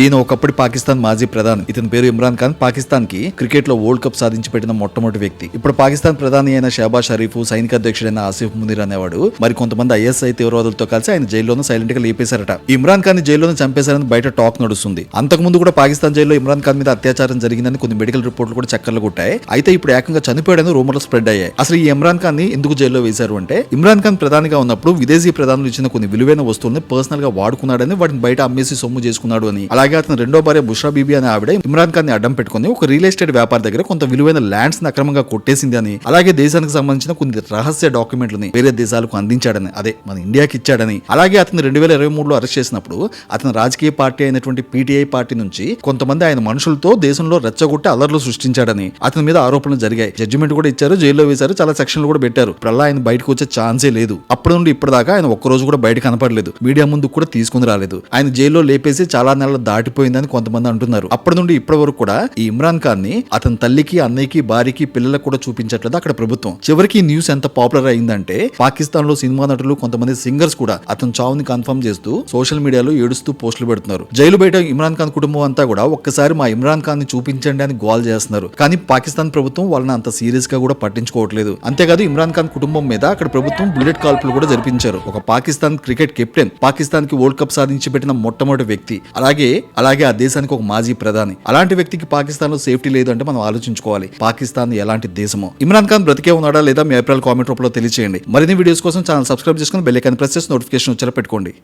ఈయన ఒకప్పటి పాకిస్తాన్ మాజీ ప్రధాని ఇతని పేరు ఇమ్రాన్ ఖాన్. పాకిస్తాన్కి క్రికెట్లో వరల్డ్ కప్ సాధించి పెట్టిన మొట్టమొదటి వ్యక్తి. ఇప్పుడు పాకిస్తాన్ ప్రధాని అయిన షాబా షరీఫ్ సైనిక అధ్యక్షుడైన ఆసిఫ్ మునీర్ అనేవాడు మరి కొంతమంది ఐఎస్ఐ తీవ్రవాదులతో కలిసి ఆయన జైల్లోనూ సైలెంట్గా లేపేశారట. ఇమ్రాన్ ఖాన్ని జైల్లోనే చంపేశారని బయట టాక్ నడుస్తుంది. అంతకు ముందు కూడా పాకిస్తాన్ జైల్లో ఇమ్రాన్ ఖాన్ మీద అత్యాచారం జరిగిందని కొన్ని మెడికల్ రిపోర్ట్లు కూడా చక్కర్లు కొట్టాయి. అయితే ఇప్పుడు ఏకంగా చనిపోయాడని రూమర్లు స్ప్రెడ్ అయ్యాయి. అసలు ఈ ఇమ్రాన్ ఖాన్ని ఎందుకు జైల్లో వేశారు అంటే ఇమ్రాన్ ఖాన్ ప్రధానిగా ఉన్నప్పుడు విదేశీ ప్రధానులు ఇచ్చిన కొన్ని విలువైన వస్తువుల్ని పర్సనల్గా వాడుకున్నాడని వాటిని బయట అమ్మేసి సొమ్ము చేసుకున్నాడు అని. అలాగే అతను రెండో భార్య బుష్రా బీబీ అనే ఆవిడ ఇమ్రాన్ ఖాన్ని అడ్డం పెట్టుకుని ఒక రియల్ ఎస్టేట్ వ్యాపారి దగ్గర కొంత విలువైన ల్యాండ్స్ని అక్రమంగా కొట్టేసింది అని అలాగే దేశానికి సంబంధించిన కొన్ని రహస్య డాక్యుమెంట్లని వేరే దేశాలకు అందించాడని అదే మన ఇండియాకి ఇచ్చాడని. అలాగే అతను రెండు వేల ఇరవై మూడులో అరెస్ట్ చేసినప్పుడు అతను రాజకీయ పార్టీ అయినటువంటి పీటీఐ పార్టీ నుంచి కొంతమంది ఆయన మనుషులతో దేశంలో రెచ్చగొట్టి అల్లర్లు సృష్టించాడని అతని మీద ఆరోపణలు జరిగాయి. జడ్జిమెంట్ కూడా ఇచ్చారు జైల్లో వేశారు చాలా సెక్షన్లు కూడా పెట్టారు. ఇప్పుడు ఆయన బయటకు వచ్చే ఛాన్సే లేదు. అప్పటి నుండి ఇప్పటిదాకా ఆయన ఒక్క రోజు కూడా బయట కనపడలేదు. మీడియా ముందు కూడా తీసుకుని రాలేదు. ఆయన జైల్లో లేపేసి చాలా నెలలు దాటిపోయిందని కొంతమంది అంటున్నారు. అప్పటి నుండి ఇప్పటి వరకు కూడా ఈ ఇమ్రాన్ ఖాన్ని అతని తల్లికి అన్నయ్యకి భార్యకి పిల్లలకు కూడా చూపించట్లేదు అక్కడ ప్రభుత్వం. చివరికి న్యూస్ ఎంత పాపులర్ అయిందంటే పాకిస్తాన్లో సినిమా నటులు కొంతమంది సింగర్స్ కూడా అతని చావుని కన్ఫర్మ్ చేస్తూ సోషల్ మీడియాలో ఏడుస్తూ పోస్టులు పెడుతున్నారు. జైలు బయట ఇమ్రాన్ ఖాన్ కుటుంబం అంతా కూడా ఒక్కసారి మా ఇమ్రాన్ ఖాన్ని చూపించండి అని గోల్ చేస్తున్నారు. కానీ పాకిస్తాన్ ప్రభుత్వం వాళ్ళని అంత సీరియస్గా కూడా పట్టించుకోవట్లేదు. అంతేకాదు ఇమ్రాన్ ఖాన్ కుటుంబం మీద అక్కడ ప్రభుత్వం బుల్లెట్ కాల్పులు కూడా జరిపించారు. ఒక పాకిస్తాన్ క్రికెట్ కెప్టెన్ పాకిస్తాన్కి వరల్డ్ కప్ సాధించి పెట్టిన మొట్టమొదటి వ్యక్తి. అలాగే అలాగే ఆ దేశానికి ఒక మాజీ ప్రధాని. అలాంటి వ్యక్తికి పాకిస్తాన్లో సేఫ్టీ లేదు అంటే మనం ఆలోచించుకోవాలి. పాకిస్తాన్ ఎలాంటి దేశమో. ఇమ్రాన్ ఖాన్ బ్రతికే ఉన్నాడా లేదా మీ అభిప్రాయాలు కామెంట్ రూపంలో తెలియజేయండి మరిన్ని వీడియోస్ కోసం ఛానల్ సబ్స్క్రైబ్ చేసుకుని బెల్ ఐకాన్ ప్రెస్ చేసి నోటిఫికేషన్ వచ్చేలా పెట్టుకోండి.